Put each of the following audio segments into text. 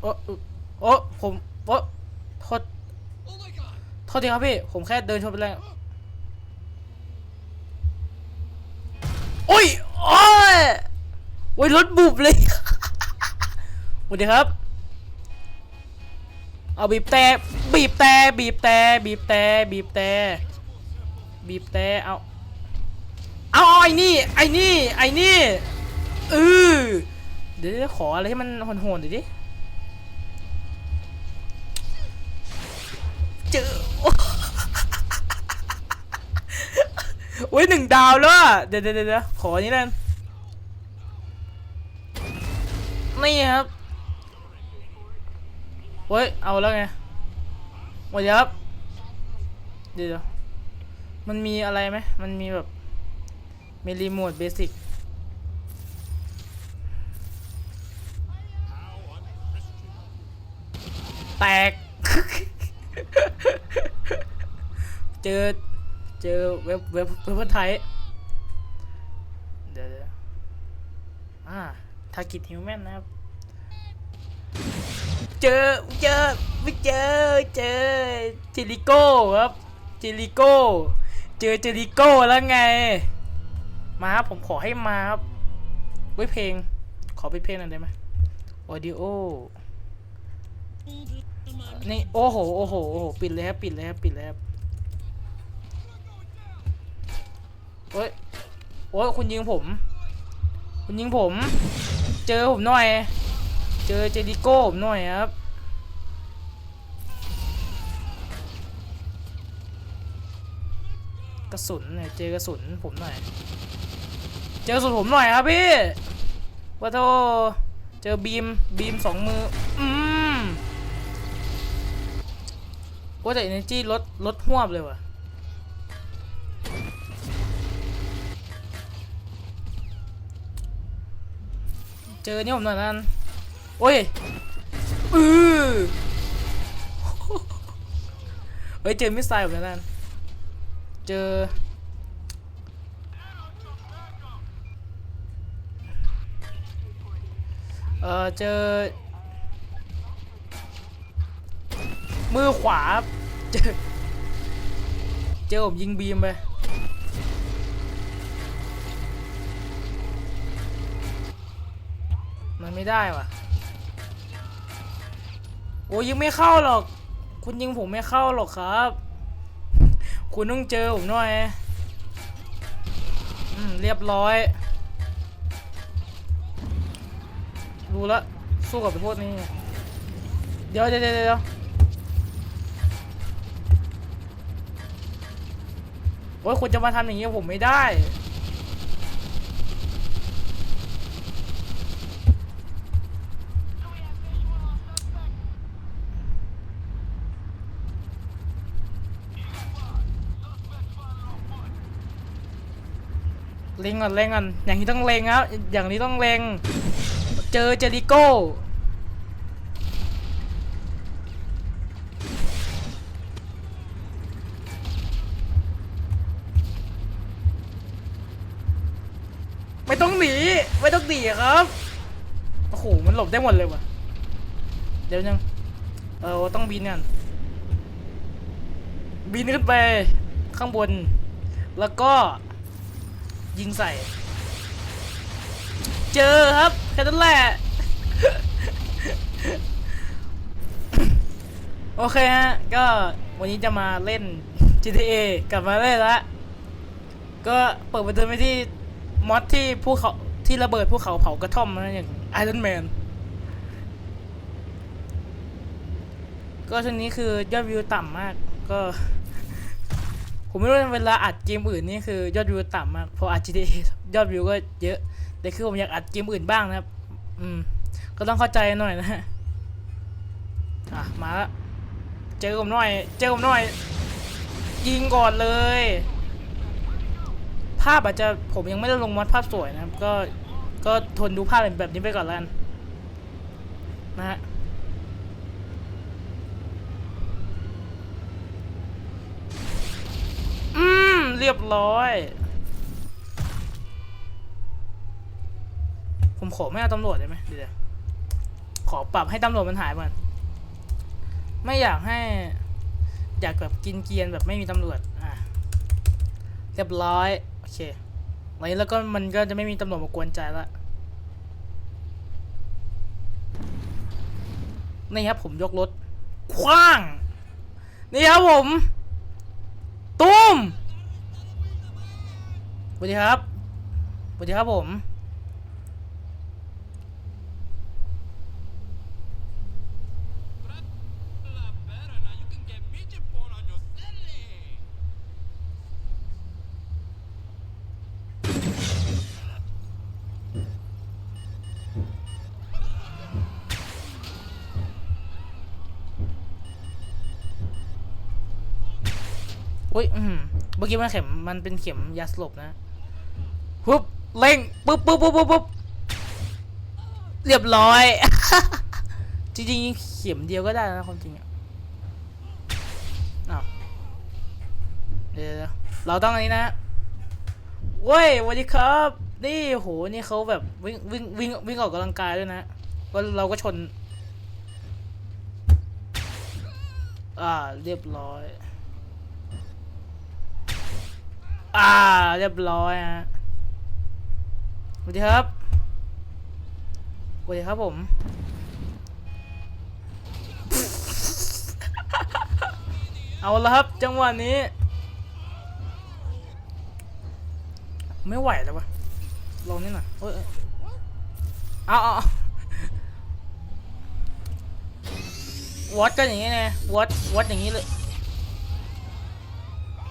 โอ้โอ้ผมโอ้โทษโทษทีครับพี่ ผมแค่เดินชนไปแล้วโอ้ยโอ้ยโอ้ยรถบุบเลยสวัสดีครับ เอาบีบแต่บีบแต่บีบแต่บีบแต่บีบแต่บีบแต่เอาเอาไอ้นี่ไอ้นี่ไอ้นี่เออเดี๋ยวขออะไรให้มันโหดๆหน่อยดิ อ้ยหนึ่งดาวแล้วอะเดี๋ยวเดี๋ยวเดี๋ยวขออันนี้นั่นนี่ครับโอ้ยเอาแล้วไงหมดแล้วครับเดี๋ยวเดี๋ยวมันมีอะไรไหมมันมีแบบมีรีโมทเบสิกแตก เจอ เจอเว็บเว็บเว็บไทยเดี๋ยวอ่าทากิทฮิวแมนนะครับ เจอเจอไม่เจอเจอเจลิโก้ครับเจลิโก้ เจอเจลิโก้แล้วไง มาครับผมขอให้มาครับไว้เพลง ขอเป็นเพลงหน่อยได้ไหมออดิโอนี่โอ้โหโอ้โหโอ้โหปิดเลยครับปิดเลยครับปิดเลยครับ โอ้ยโอ้ยคุณยิงผม คุณยิงผม เจอผมหน่อย เจอเจดิโก้ผมหน่อยครับกระสุนเนี่ยเจอกระสุนผมหน่อย เจอกระสุนผมหน่อยครับพี่ว่าโทเจอบีมบีมสองมือ อืมโอ้แต่ energy ลดลดหวบเลยว่ะ เจอนี่ผมหน่อยนั่นโอ้ยอือเฮ้ยเจอมิสไซล์ผมแล้วนั่นเจอเออเจอ มือขวา เจอ เจอผมยิงบีมไป ไม่ได้ว่ะ โอ้ยิงไม่เข้าหรอก คุณยิงผมไม่เข้าหรอกครับ คุณต้องเจอผมหน่อยอืมเรียบร้อยรู้แล้วสู้กับพวกนี้เดี๋ยวเดี๋ยวเดี๋ยวเดี๋ยวโอ้ยคุณจะมาทำอย่างนี้ผมไม่ได้ เล็งก่อนเล็งก่อนอย่างนี้ต้องเล็งครับอย่างนี้ต้องเล็ง เจอเจริโก้ไม่ต้องหนีไม่ต้องหนีครับโอ้โหมันหลบได้หมดเลยว่ะ เดี๋ยวยังเออต้องบินกันบินขึ้นไปข้างบน แล้วก็ ยิงใส่ เจอครับแค่นั้นแหละ โอเคฮะ ก็วันนี้จะมาเล่น GTA กลับมาเล่นละก็เปิดประเดิมไปที่มอดที่ภูเขาที่ระเบิดภูเขาเผากระท่อมนะอย่างไอรอนแมนก็ช่วงนี้คือยอดวิวต่ำมากก็ ผมไม่รู้เวลาอัดเกมอื่นนี่คือยอดวิวต่ำมากพออัด GTA ยอดวิวก็เยอะ แต่คือผมอยากอัดเกมอื่นบ้างนะครับ อืม ก็ต้องเข้าใจหน่อยนะฮะอะมาละเจอผมหน่อย เจอผมหน่อย ยิงก่อนเลย ภาพอาจจะผมยังไม่ได้ลงมอดภาพสวยนะครับ ก็ก็ทนดูภาพแบบนี้ไปก่อนแล้วกันนะฮะ อืม เรียบร้อย ผมขอไม่เอาตำรวจได้ไหมเดี๋ยวขอปรับให้ตำรวจมันหายมันไม่อยากให้ อยากแบบกินเกียนแบบไม่มีตำรวจอะเรียบร้อยโอเควันนี้แล้วก็มันก็จะไม่มีตำรวจมากวนใจละนี่ครับผมยกรถคว้าง นี่ครับผม ตุ้ม สวัสดีครับสวัสดีครับผม อุ้ย อืมเมื่อกี้มันเข็ม มันเป็นเข็มยาสลบนะ ปุ๊บเร่งปุ๊บปุ๊บปุ๊บปุ๊บเรียบร้อย จริงๆ เข็มเดียวก็ได้นะความจริงอะเดี๋ยวเราต้องอันนี้นะเว้ยสวัสดีครับ นี่โหนี่เขาแบบวิ่งวิ่งวิ่งวิ่งออกกำลังกายด้วยนะก็เราก็ชน อ่าเรียบร้อย อ่าเรียบร้อยฮะ วัสดีครับสวัสดีครับผม เอาละครับจังหวะนี้ ไม่ไหวแล้ววะลองนี่หน่อยเอ้ยเอ้ยเอาเอาวัดกันอย่างงี้ไงวัดวัดอย่างนี้เลย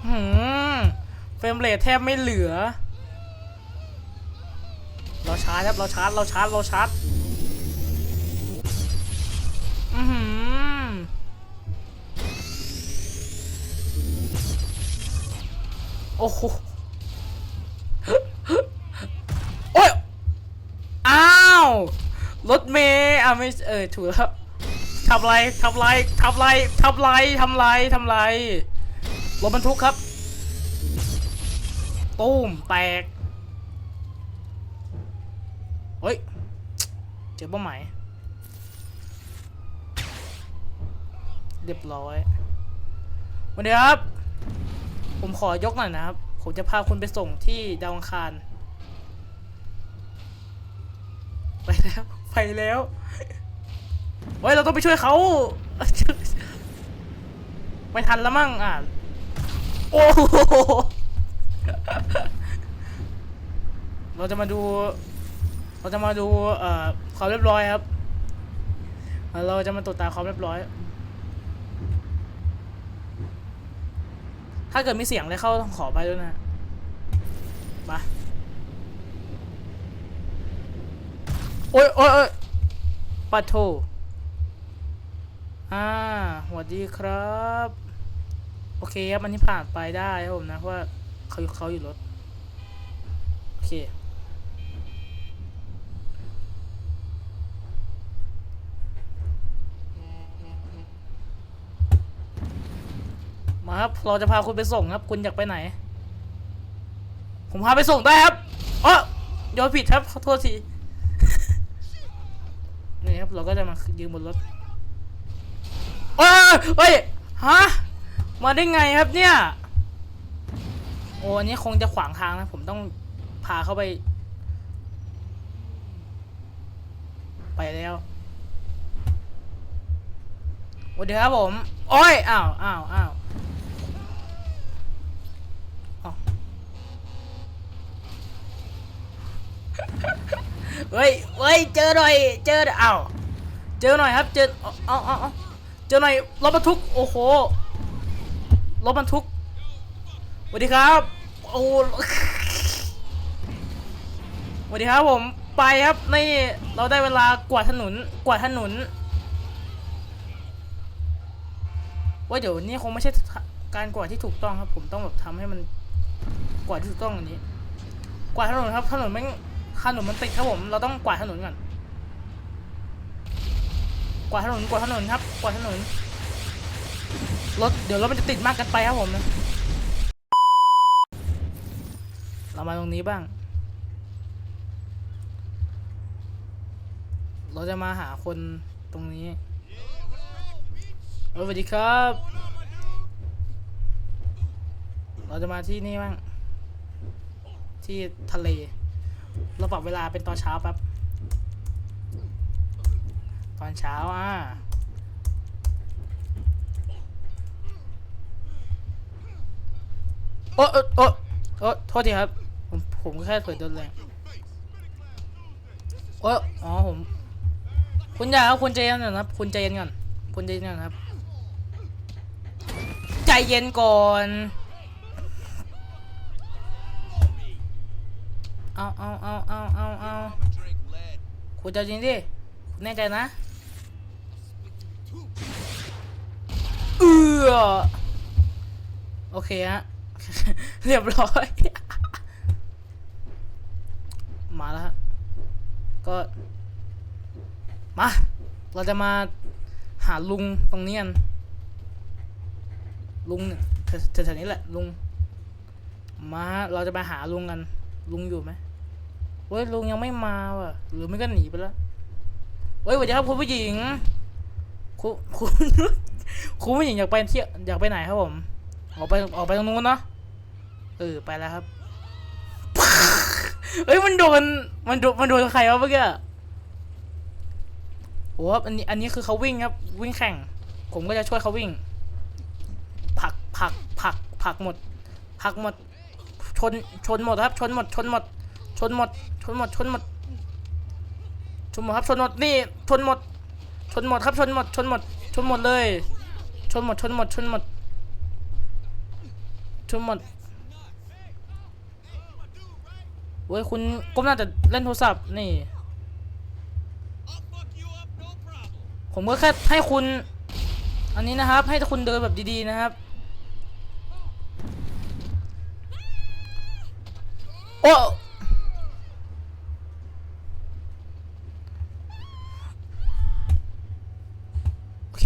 หืมเฟรมเรทแทบไม่เหลือ ชาร์จครับ เราชาร์จ เราชาร์จ เราชาร์จ อือหือโอ้โหโอ้ย อ้าว รถเมย์อะไม่เออถูกแล้วทำไรทำไรทำไรทำไรทำไรทำไรรถบรรทุกครับ ตูมแตก เฮ้ย เจอเป้าหมาย เรียบร้อยวันนี้ครับ ผมขอยกหน่อยนะครับ ผมจะพาคุณไปส่งที่ดาวอังคาร ไปแล้ว ไปแล้ว เฮ้ย เราต้องไปช่วยเขา ไม่ทันแล้วมั่งอะ โอ้โหเราจะมาดู เราจะมาดูเอ่อความเรียบร้อยครับ เราจะมาตรวจตาความเรียบร้อย ถ้าเกิดมีเสียงอะไรเข้าต้องขอไปด้วยนะมาโอ้ยโอ้ยโอ้ยปัดโทอ่าสวัสดีครับ โอเคครับ อันนี้ผ่านไปได้ครับผมนะเพราะว่าเขาเขาอยู่รถ โอเค ครับ เราจะพาคุณไปส่งครับ คุณอยากไปไหน ผมพาไปส่งได้ครับอ๋อยอมผิดครับขอโทษทีนี่ครับเราก็จะมายืมบนรถเอ้ยเฮ้ยฮะมาได้ไงครับเนี่ยโอ้อันนี้คงจะขวางทางนะผมต้องพาเข้าไป ไปแล้วสวัสดีครับผม โอ้ยอ้าวอ้าวอ้าวอ้าว เฮ้ยเฮ้ยเจอหน่อย เจอเอ้าเจอหน่อยครับ เจอเอาเอาเอาเจอหน่อยรถบรรทุก โอ้โห รถบรรทุกสวัสดีครับ โอ้สวัสดีครับผมไปครับนี่เราได้เวลากวาดถนนกวาดถนนว่าเดี๋ยวนี้คงไม่ใช่การกวาดที่ถูกต้องครับ ผมต้องแบบทำให้มันกวาดที่ถูกต้องอันนี้ กวาดถนนครับถนนแม่ง ถนนมันติดครับผม เราต้องกวาดถนนก่อน กวาดถนน กวาดถนนครับ กวาดถนน รถ เดี๋ยวรถมันจะติดมากเกันไปครับผมนะเรามาตรงนี้บ้าง เราจะมาหาคนตรงนี้สวัสดีครับ เราจะมาที่นี่บ้าง ที่ทะเล เราปรับเวลาเป็นตอนเช้าแป๊บตอนเช้าอะโอ้โอ้โอ้โอ้โทษทีครับ ผมผมแค่เผยโดนแรงโอ้อ๋อผม คุณอยาครับคุณใจเย็นก่อนครับ คุณใจเย็นก่อนคุณใจเย็นก่อนครับ ใจเย็นก่อน เอาเอาเอาเอาเอาเอาคุณใจเย็นดิคุณแน่ใจนะเออโอเคฮะ เรียบร้อย มาแล้วฮะ ก็ มา เราจะมาหาลุงตรงนี้กัน ลุงเนี่ยแถวๆนี้แหละ ลุง มาฮะเราจะไปหาลุงกัน ลุงอยู่ไหม เฮ้ยลุงยังไม่มาว่ะ หรือไม่ก็หนีไปแล้วเฮ้ยสวัสดีครับคุณผู้หญิง คุณคุณคุณผู้หญิงอยากไปเที่ยวอยากไปไหนครับผม ออกไปออกไปตรงนู้นเนาะเออไปแล้วครับเฮ้ยมันโดนมันโดนมันโดนใครวะเมื่อกี้โอ้โหอันนี้อันนี้คือเขาวิ่งครับ วิ่งแข่ง ผมก็จะช่วยเขาวิ่งผลักผลักผลักผลักหมดผลักหมด ชนชนหมดครับ ชนหมดชนหมด ชนหมด ชนหมด ชนหมด ชนหมดครับ ชนหมด นี่ ชนหมด ชนหมดครับ ชนหมด ชนหมด ชนหมดเลย ชนหมด ชนหมด ชนหมด ชนหมดเว้ยคุณก้มหน้าแต่เล่นโทรศัพท์นี่ ผมก็แค่ให้คุณ อันนี้นะครับ ให้คุณเดินแบบดีๆนะครับ โอ้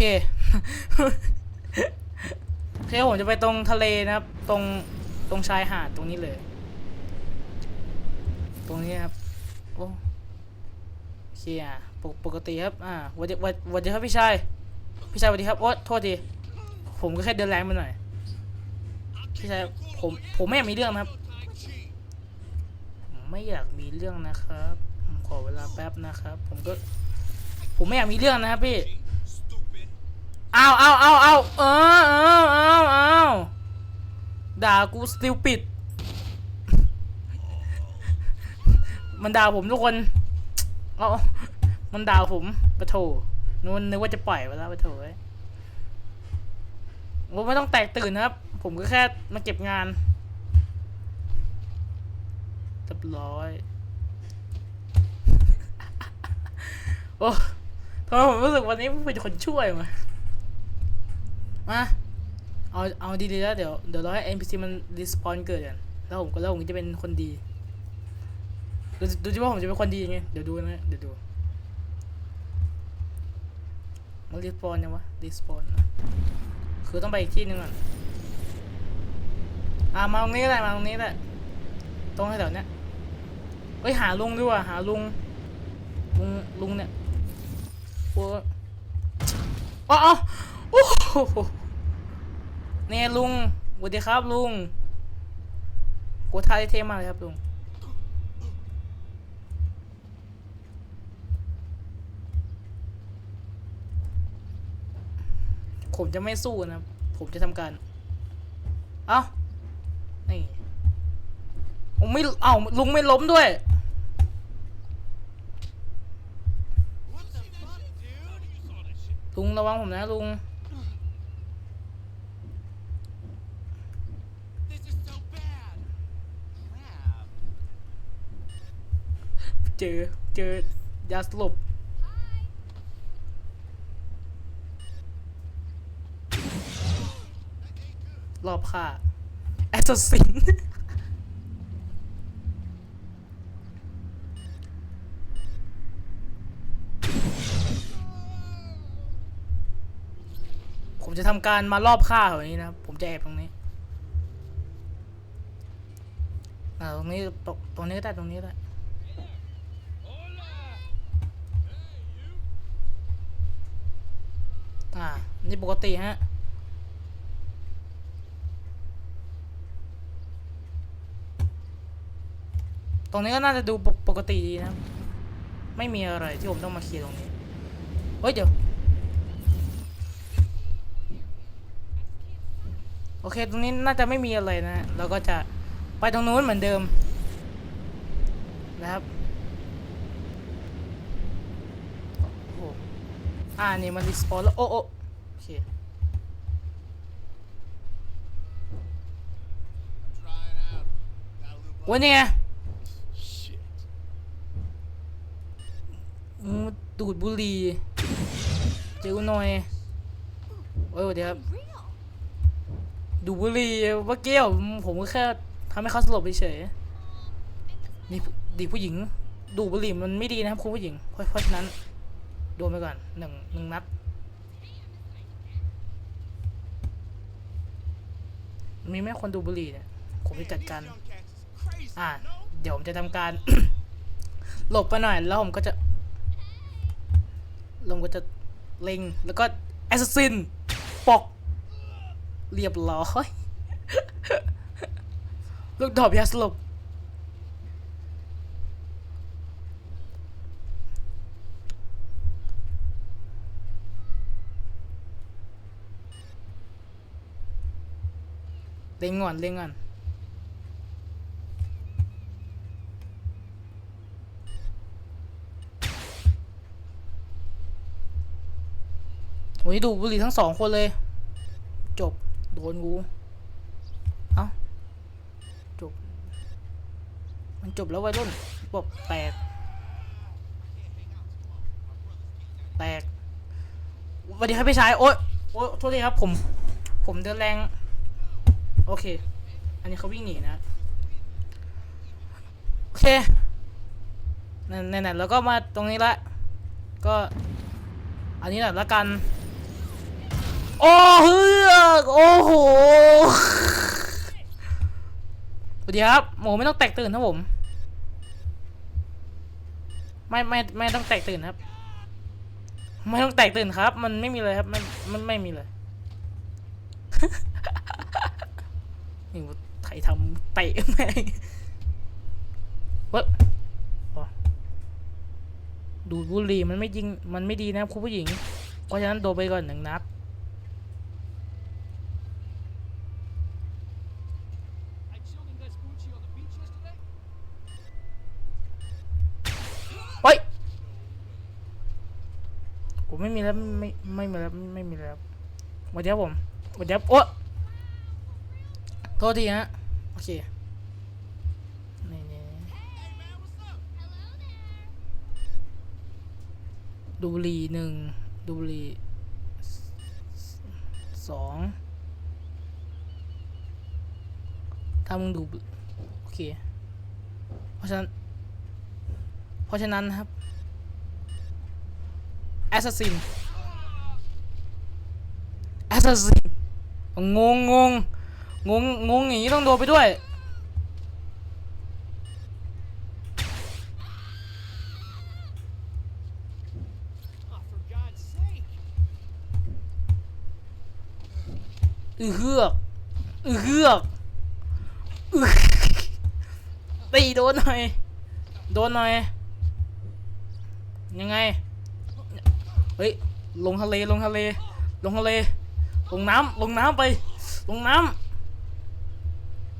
โอเคโอเคผมจะไปตรงทะเลนะครับ ตรงตรงชายหาดตรงนี้เลย ตรงนี้ครับโอ้โอเคอะปกปกติครับอ่าวัสดีวัสสวัสดีครับพี่ชายพี่ชายสวัสดีครับโอ้โทษทีผมก็แค่เดินแรงไปหน่อยพี่ชายผมผมไม่อยากมีเรื่องนะครับ ไม่อยากมีเรื่องนะครับ ผมขอเวลาแป๊บนะครับ ผมก็ ผมไม่อยากมีเรื่องนะครับพี่ เอาเอาเอาเอาเออเออเอาเอาด่ากูสติลปิด มันด่าผมทุกคน เอามันด่าผมปะโถนู้นนึกว่าจะปล่อยไปแล้วปะโถเอ้ยโอ้ไม่ต้องแตกตื่นนะครับ ผมก็แค่มาเก็บงานเรียบร้อยโอ้ทำไมผมรู้สึกวันนี้เป็นคนช่วยมา มา เอา เอาดีๆแล้วเดี๋ยว เดี๋ยวเรอให้ NPC มันรีสปอนเกิดกัน แล้วผมก็แล้วผมจะเป็นคนดี ดูดูจิว่าผมจะเป็นคนดียังไง เดี๋ยวดูนะ เดี๋ยวดู มันรีสปอนยังวะ รีสปอนนะคือต้องไปอีกที่หนึงก่อน อ่ามาตรงนี้ก็ได้มาตรงนี้แหละตรงแถวเนี้ยเฮ้ยหาลุงดีกว่าหาลุง ลุงลุงเนี่ยโอ้ยอ๋ออ๋อโอ้โห เนี่ยลุงสวัสดีครับลุงโกท่าเท่มากเลยครับลุงผมจะไม่สู้นะ ผมจะทำการ เอ้า นี่ผมไม่ เอ้า ลุงไม่ล้มด้วย ลุงระวังผมนะลุง เจอเจอยาสลบรอบค่าแอสซัสซินผมจะทำการมารอบฆ่าแถวนี้นะ ผมจะแอบตรงนี้ อ่า ตรงนี้ตรงตรงนี้ก็ได้ ตรงนี้ก็ได้ อ่า นี่ปกติฮะ ตรงนี้ก็น่าจะดูปกปกติดีนะ ไม่มีอะไรที่ผมต้องมาเคลียร์ตรงนี้ เฮ้ยเดี๋ยว โอเค ตรงนี้น่าจะไม่มีอะไรนะ เราก็จะไปตรงนู้นเหมือนเดิม นะครับ โอ้โห อ่านี่มันรีสปอนแล้วโอ้โอโอเค Trying out. Got a little วันนี้ไง shit. อืมดูดบุหรี่เจอกูหน่อยโอ้ยเดี๋ยวครับดูบุหรี่เมื่อกี้ผมผมก็แค่ทำให้เขาสลบเฉยนี่ดีผู้หญิง ดูบุหรี่มันไม่ดีนะครับคุณผู้หญิง เพราะฉะนั้น ดนไปก่อนหนึ่งหนึ่งนัดมีแม่คนดูบุหรี่เนี่ย ผมจะจัดการ อ่า เดี๋ยวผมจะทำการ หลบไปหน่อย แล้วผมก็จะลงก็จะเล็ง แล้วก็แอสซินปอกเรียบร้อย ลูกดอกยาสลบ เล็งก่อนเล็งก่อนโอ้ยดูบุหรี่ทั้งสองคนเลย จบ โดนกู เอ้า จบ มันจบแล้ววัยรุ่นบบแตก แตกสวัสดีครับพี่ชาย โอ๊ยโอ๊ยโทษทีครับผม ผมเดินแรง โอเค อันนี้เขาวิ่งหนีนะ โอเคไหนๆแล้วก็มาตรงนี้ละ ก็ อันนี้แหละละกัน โอ้เฮือกโอ้โหสวัสดีครับหมูไม่ต้องแตกตื่นครับผม ไม่ไม่ไม่ต้องแตกตื่นครับ ไม่ต้องแตกตื่นครับ มันไม่มีเลยครับ มันมันไม่มีเลย นี่ไทยทำเตะแม่งเว้ยดูดบุหรี่มันไม่ยิงมันไม่ดีนะครับคุณผู้หญิง เพราะฉะนั้นโดนไปก่อนหนึ่งนัดเฮ้ยผมไม่มีแล้วไม่ไม่มีแล้วไม่มีแล้ววัสดีครับผมวัสดีครับโอ๊ะ ทษทีฮะ โอเค นี่นี่นี่ Hey man, what's up? ดูบุหรีหนึ่งดูบุหรีสองถ้ามึงดูบุโอเค เพราะฉะนั้น เพราะฉะนั้นนะครับ Assassin Assassin งงงง งงงงอย่างนี้ต้องโดนไปด้วย อือเฮือก อือเฮือกอือตีโดนหน่อย โดนหน่อย ยังไง เฮ้ย ลงทะเล ลงทะเล ลงทะเล ลงน้ำลงน้ำไป ลงน้ำ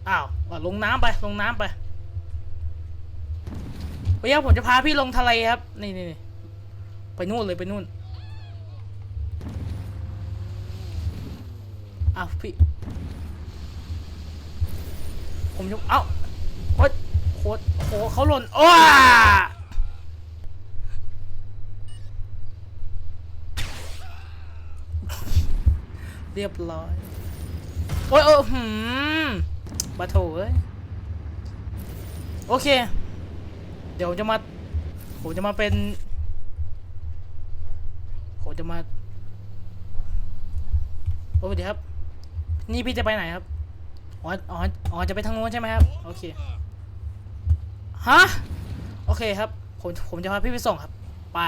อ้าวลงน้ำไปลงน้ำไปเฮ้ยผมจะพาพี่ลงทะเลครับ นี่นี่ไปนู่นเลยไปนู่นอ้าวพี่ ผมจะเอ้าโคตรโคตรโคเขาหล่นโอ้เรียบร้อย โอ้ยเออหืม บาโถเอ้ยโอเค เดี๋ยวผมจะมาผมจะมาเป็นผมจะมาโอ้สวัสดีครับ นี่พี่จะไปไหนครับอ๋ออ๋ออ๋อจะไปทางนู้นใช่ไหมครับโอเคฮะโอเคครับผมผมจะพาพี่ไปส่งครับ ไป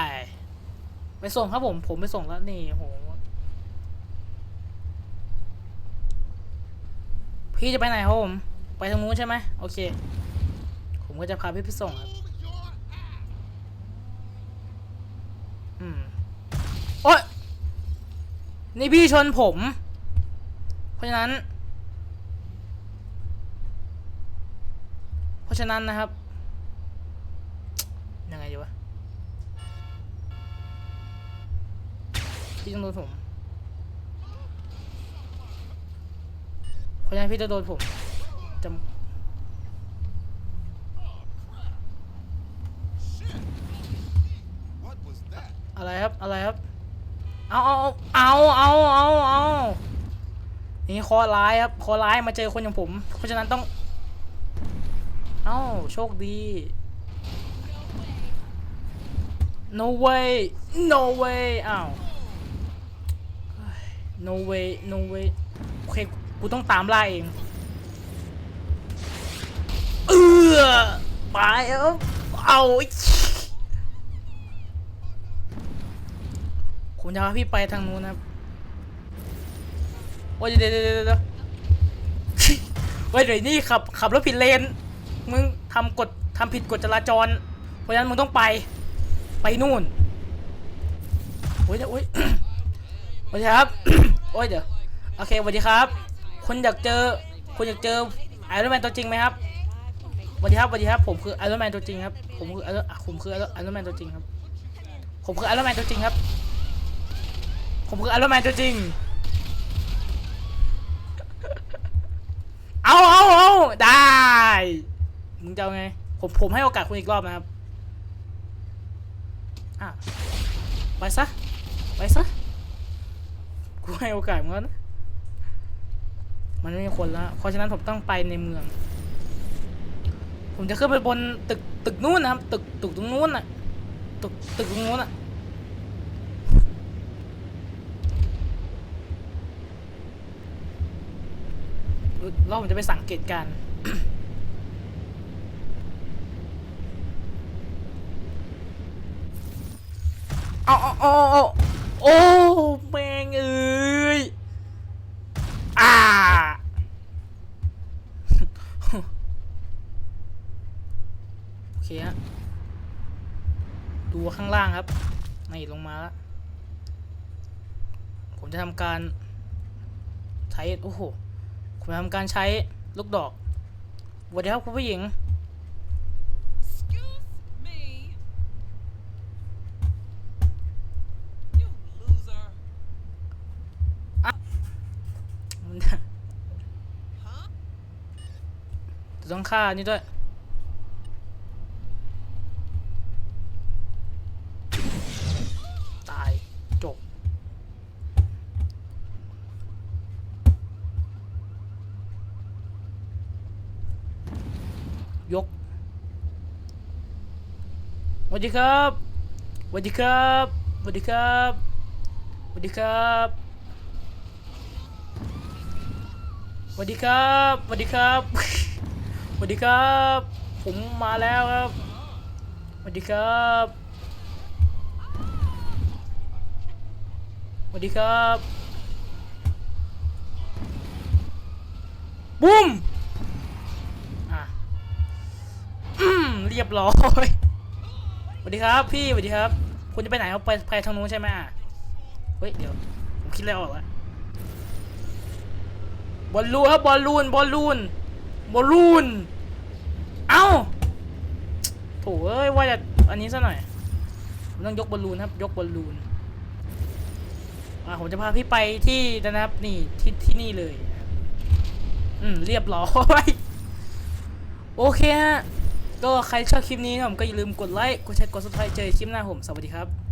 ไปส่งครับผม ผมไปส่งแล้วนี่โห พี่จะไปไหนครับผม ไปทางนู้นใช่ไหมโอเค ผมก็จะพาพี่ไปส่งครับ อืม โอ๊ย นี่พี่ชนผม เพราะฉะนั้น เพราะฉะนั้นนะครับ ยังไงดีวะ พี่ต้องโดนผม เพราะฉะนั้นพี่จะโดนผมจ What was that? ำอะไรครับ อะไรครับเอาเอาเอาเอาเอาเอานี่คอร้ายครับ คอร้ายมาเจอคนอย่างผม เพราะฉะนั้นต้อง เอาโชคดี no way no way อ้าว no way no way กูต้องตามล่าเอง เออไปเอาเอาผมจะพาพี่ไปทางนู้นนะครับโอ้ยเดี๋ยวเดี๋ยวเดี๋ยวเดี๋ยวเฮ้ยเดี๋ยวนี่ขับขับรถผิดเลน มึงทำกฎทำผิดกฎจราจร เพราะฉะนั้นมึงต้องไป ไปนู่นโอ้ยเดี๋ยวโอ้ยสวัสดีครับ โอ้ยเดี๋ยว โอเคสวัสดีครับ คุณอยากเจอคุณอยากเจอไอรอนแมนตัวจริงไหมครับสวัสดีครับสวัสดีครับ ผมคือไอรอนแมนตัวจริงครับ ผมคือไอรอนผมคือไอรอนแมนตัวจริงครับ ผมคือไอรอนแมนตัวจริงครับ ผมคือไอรอนแมนตัวจริง เอาเอาเอาได้ มึงจะเอาไง ผมผมให้โอกาสคุณอีกรอบนะครับ อะ ไปซะ ไปซะ กูให้โอกาสมึงแล้วนะ มันไม่มีคนแล้ว เพราะฉะนั้นผมต้องไปในเมือง ผมจะขึ้นไปบนตึกตึกนู้นนะครับ ตึกตึกตรงนู้นน่ะ ตึกตึกตรงนู้นน่ะเราผมจะไปสังเกตการณ์เอาเอาเอาเอาโอ้แมงเอ้ยอ่า โอเคฮะ ดูข้างล่างครับนี่ลงมาแล้ว ผมจะทำการใช้โอ้โหผมจะทำการใช้ลูกดอกสวัสดีครับคุณผู้หญิง Excuse me. You loser. จะต้องฆ่านี่ด้วย ดีครับสวัสดีครับสวัสดีครับสวัสดีครับสวัสดีครับสวัสดีครับสวัสดีครับ ผมมาแล้วครับสวัสดีครับสวัสดีครับบุ้มอะเรียบร้อย วัสดีครับพี่สวัสดีครับ คุณจะไปไหนครับไปไปทางนู้นใช่ไหมอะเฮ้ยเดี๋ยวผมคิดแล้วออกแล้วบอลลูนครับบอลลูนบอลลูนบอลลูนเอ้าโถเอ้ยว่าจะอันนี้ซะหน่อยผมต้องยกบอลลูนครับ ยกบอลลูนอ่าผมจะพาพี่ไปที่นะครับนี่ที่ที่นี่เลย อืมเรียบร้อยโอเคฮะ ก็ใครชอบคลิปนี้นะผมก็อย่าลืมกดไลค์ กดแชร์ กดซับสไครต์เจอคลิปหน้าผม สวัสดีครับ